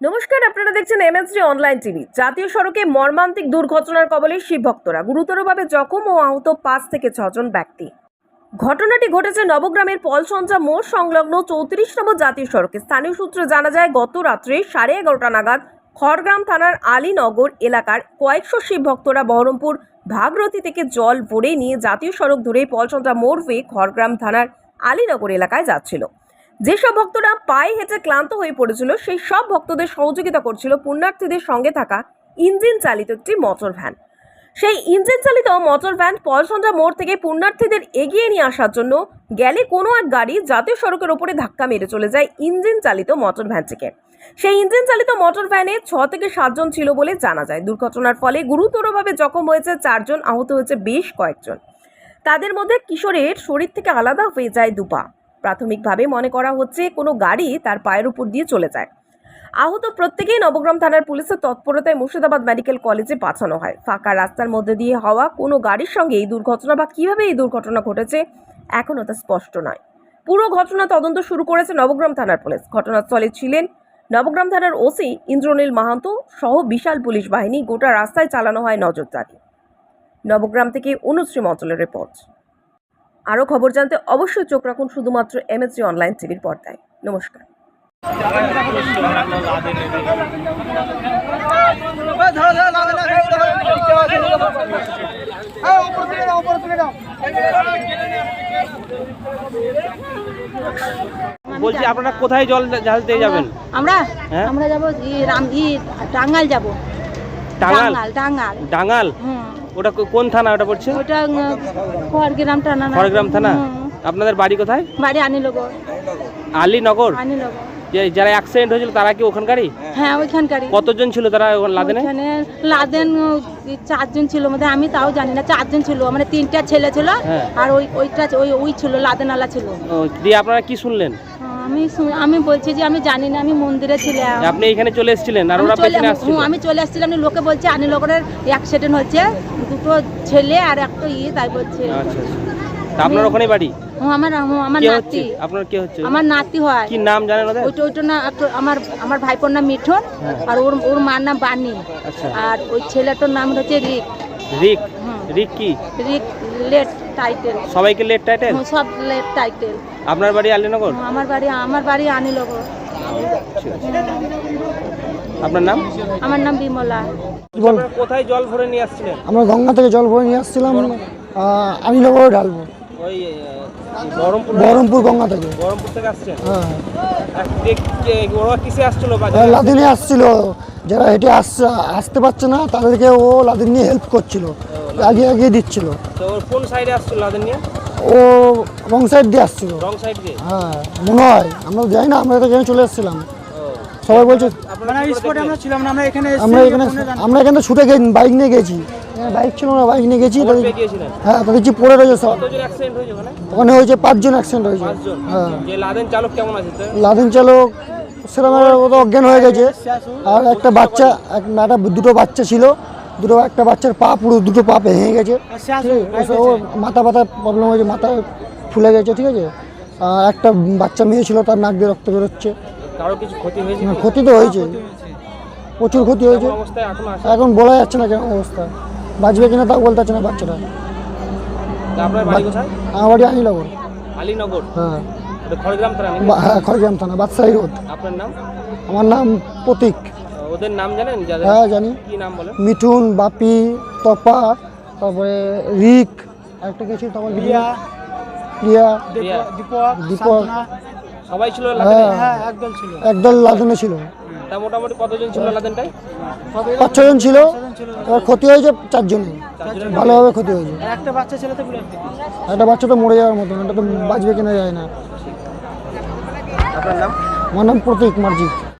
নমস্কার, আপনারা দেখছেন এমএসডি অনলাইন টিভি জাতীয় সড়কে মর্মান্তিক দুর্ঘটনার কবলে শিব ভক্তরা গুরুতরভাবে জখম ও আহত পাঁচ থেকে ছজন ব্যক্তি। ঘটনাটি ঘটেছে নবগ্রামের পলসঞ্চা মোড় সংলগ্ন চৌত্রিশ নম্বর জাতীয় সড়কে। স্থানীয় সূত্রে জানা যায়, গত রাত্রে সাড়ে এগারোটা নাগাদ খড়গ্রাম থানার আলীনগর এলাকার কয়েকশো শিব ভক্তরা বহরমপুর ভাগরথী থেকে জল ভরে নিয়ে জাতীয় সড়ক ধরে পলসঞ্চা মোড় হয়ে খড়গ্রাম থানার আলীনগর এলাকায় যাচ্ছিল। যেসব ভক্তরা পায়ে হেঁটে ক্লান্ত হয়ে পড়েছিল, সেই সব ভক্তদের সহযোগিতা করছিল পুণ্যার্থীদের সঙ্গে থাকা ইঞ্জিন চালিত একটি মোটর ভ্যান সেই ইঞ্জিন চালিত মোটর ভ্যান পলসন্ডা মোড় থেকে পুণ্যার্থীদের এগিয়ে নিয়ে আসার জন্য গেলে কোনো এক গাড়ি জাতীয় সড়কের ওপরে ধাক্কা মেরে চলে যায় ইঞ্জিন চালিত মোটর ভ্যানটিকে সেই ইঞ্জিন চালিত মোটর ভ্যানে ছ থেকে সাতজন ছিল বলে জানা যায়। দুর্ঘটনার ফলে গুরুতরভাবে জখম হয়েছে চারজন আহত হয়েছে বেশ কয়েকজন। তাদের মধ্যে কিশোরের শরীর থেকে আলাদা হয়ে যায় দুপা। প্রাথমিকভাবে মনে করা হচ্ছে কোনো গাড়ি তার পায়ের উপর দিয়ে চলে যায়। আহত প্রত্যেকেই নবগ্রাম থানার পুলিশের তৎপরতায় মুর্শিদাবাদ মেডিকেল কলেজে পাঠানো হয়। ফাঁকা রাস্তার মধ্যে দিয়ে হওয়া কোনো গাড়ির সঙ্গে এই দুর্ঘটনা বা কীভাবে এই দুর্ঘটনা ঘটেছে এখনও তা স্পষ্ট নয়। পুরো ঘটনা তদন্ত শুরু করেছে নবগ্রাম থানার পুলিশ। ঘটনাস্থলে ছিলেন নবগ্রাম থানার ওসি ইন্দ্রনীল মাহাতো সহ বিশাল পুলিশ বাহিনী। গোটা রাস্তায় চালানো হয় নজরদারি। নবগ্রাম থেকে অনুশ্রী মঞ্চলের রিপোর্ট। আরও খবর জানতে অবশ্যই চোখ রাখুন শুধুমাত্র এমএসজি অনলাইন টিভির পর্দায়। নমস্কার। বলছি আপনারা কোথায় জল জাহাজ দিয়ে যাবেন? আমরা? হ্যাঁ? আমরা যাব ই রাম ই টাঙ্গাল যাব। টাঙ্গাল টাঙ্গাল টাঙ্গাল ওটা কোন থানা ওটা পড়ছে? ওটা খড়গ্রাম টানা না? খড়গ্রাম থানা? আপনাদের বাড়ি কোথায়? বাড়ি আনিলগর আলীনগর? আনিলগর যারা অ্যাক্সিডেন্ট হয়েছিল তারা কি ওখানকারই? হ্যাঁ ওইখানকারই। কতজন ছিল তারা ওখানে লাদেনে? ওইখানে লাদেন চারজন ছিল। মানে আমি তাও জানি না চারজন ছিল। মানে তিনটা ছেলে ছিল হ্যাঁ। আর ওই ওইটা ওই ওই ছিল লাদেনালা ছিল। দিয়ে আপনারা কি শুনলেন? আমি আমি বলছি যে আমি জানি না আমি মন্দিরে ছিলাম আপনি এখানে চলে এসেছিলেন আর ওরা পেছনে আসছিল। আমি চলে আসছিলাম লোকে বলছে আনিলগরের অ্যাক্সিডেন্ট হচ্ছে দুটো ছেলে আর একটা ইয়ে তাই বলছে। আচ্ছা আচ্ছা। আপনার ওখানে বাড়ি? আমার আমার নাতি। আপনার কে হচ্ছে? আমার নাতি হয়। কি নাম জানেন ওদের? ওইটা ওইটা না আমার আমার ভাইপোর নাম মিঠুন হ্যাঁ। আর ওর ওর মার নাম বানি। আচ্ছা। আর ওই ছেলেটার নাম হচ্ছে রিক। রিক। রিক? কি রিক লেট টাইটেল। সবাইকে লেট টাইটেল? সব লেট টাইটেল। আপনার বাড়ি আলীনগর? আমার বাড়ি আমার বাড়ি আনিলগ আপনার নাম? আমার নাম বিমলা। কোথায় জল ভরে নিয়ে আসছিলেন? আমরা গঙ্গা থেকে জল ভরে নিয়ে আসছিলাম আহ, আমিনগরে ঢালবো। ওই বহরমপুর বহরমপুর গঙ্গা থেকে। বহরমপুর থেকে আসছেন? হ্যাঁ। ওরা কিসে আসছিল লাদিনে আসছিল। যারা হেঁটে আসছে আসতে পারছে না তাদেরকে ও লাদিন নিয়ে হেল্প করছিল। আগিয়ে আগিয়ে দিচ্ছিল। তো ওর কোন সাইডে আসছিল তাদের নিয়ে? ও রং সাইড দিয়ে আসছিল। রং সাইড দিয়ে? হ্যাঁ মনে হয়। আমরা যাই না আমরা তো এখানে চলে এসেছিলাম। সবাই বলছে আপনারা কি করে ছিলাম না আমরা এখানে আমরা এখানে আমরা এখানে ছুটে গেছি বাইক নিয়ে গেছি। হ্যাঁ, বাইক ছিল না বাইক নিয়ে গেছি খবর তাদের- হ্যাঁ তাদের যে পড়ে রয়েছে সব। ওখানে? হয়েছে পাঁচজন অ্যাক্সিডেন্ট হয়েছে। হ্যাঁ। লাদেন চালক কেমন আছে লাদেন চালক সেরকম অজ্ঞান হয়ে গেছে। আর একটা বাচ্চা এক একটা দুটো বাচ্চা ছিল। দুটো একটা বাচ্চার পা পুরো দুটো পা ভেঙে গেছে। ও- মাথা ব্যথা প্রবলেম হয়েছে মাথা ফুলে গেছে ঠিক আছে? আর একটা বাচ্চা মেয়ে ছিল তার নাক দিয়ে রক্ত বেরোচ্ছে। ক্ষতি তো হয়েছে। প্রচুর ক্ষতি হয়েছে। এখন আছে বলা যাচ্ছে না কেমন অবস্থা। বাঁচবে কিনা তাও বলতে না বাচ্চাটা। আমার বাড়ি আনিলাগর আলীনগর? হ্যাঁ। খড়গ্রাম থানা? হ্যাঁ খড়গ্রাম থানা বাদশাহী রোড। আপনার নাম? আমার নাম প্রতীক। ওদের নাম জানেন? হ্যাঁ জানি। কি নাম বলেন? মিঠুন বাপি তপা তারপরে রিক একটা কিছু তখন প্রিয়া প্রিয়া রিয়া। দীপক দীপক সবাই ছিল হ্যাঁ। হ্যাঁ একদল ছিল। একদল লাদেনে ছিল। তা মোটামুটি কতজন ছিল লাদেনটাই পাঁচ ছজন ছিল। এবার ক্ষতি হয়েছে চারজনে ভালোভাবে ক্ষতি হয়েছে। একটা বাচ্চা ছেলে তো একটা বাচ্চা তো মরে যাওয়ার মতন এটা তো বাঁচবে কিনা যায় না। আপনার নাম? আমার নাম প্রতীক মার্জি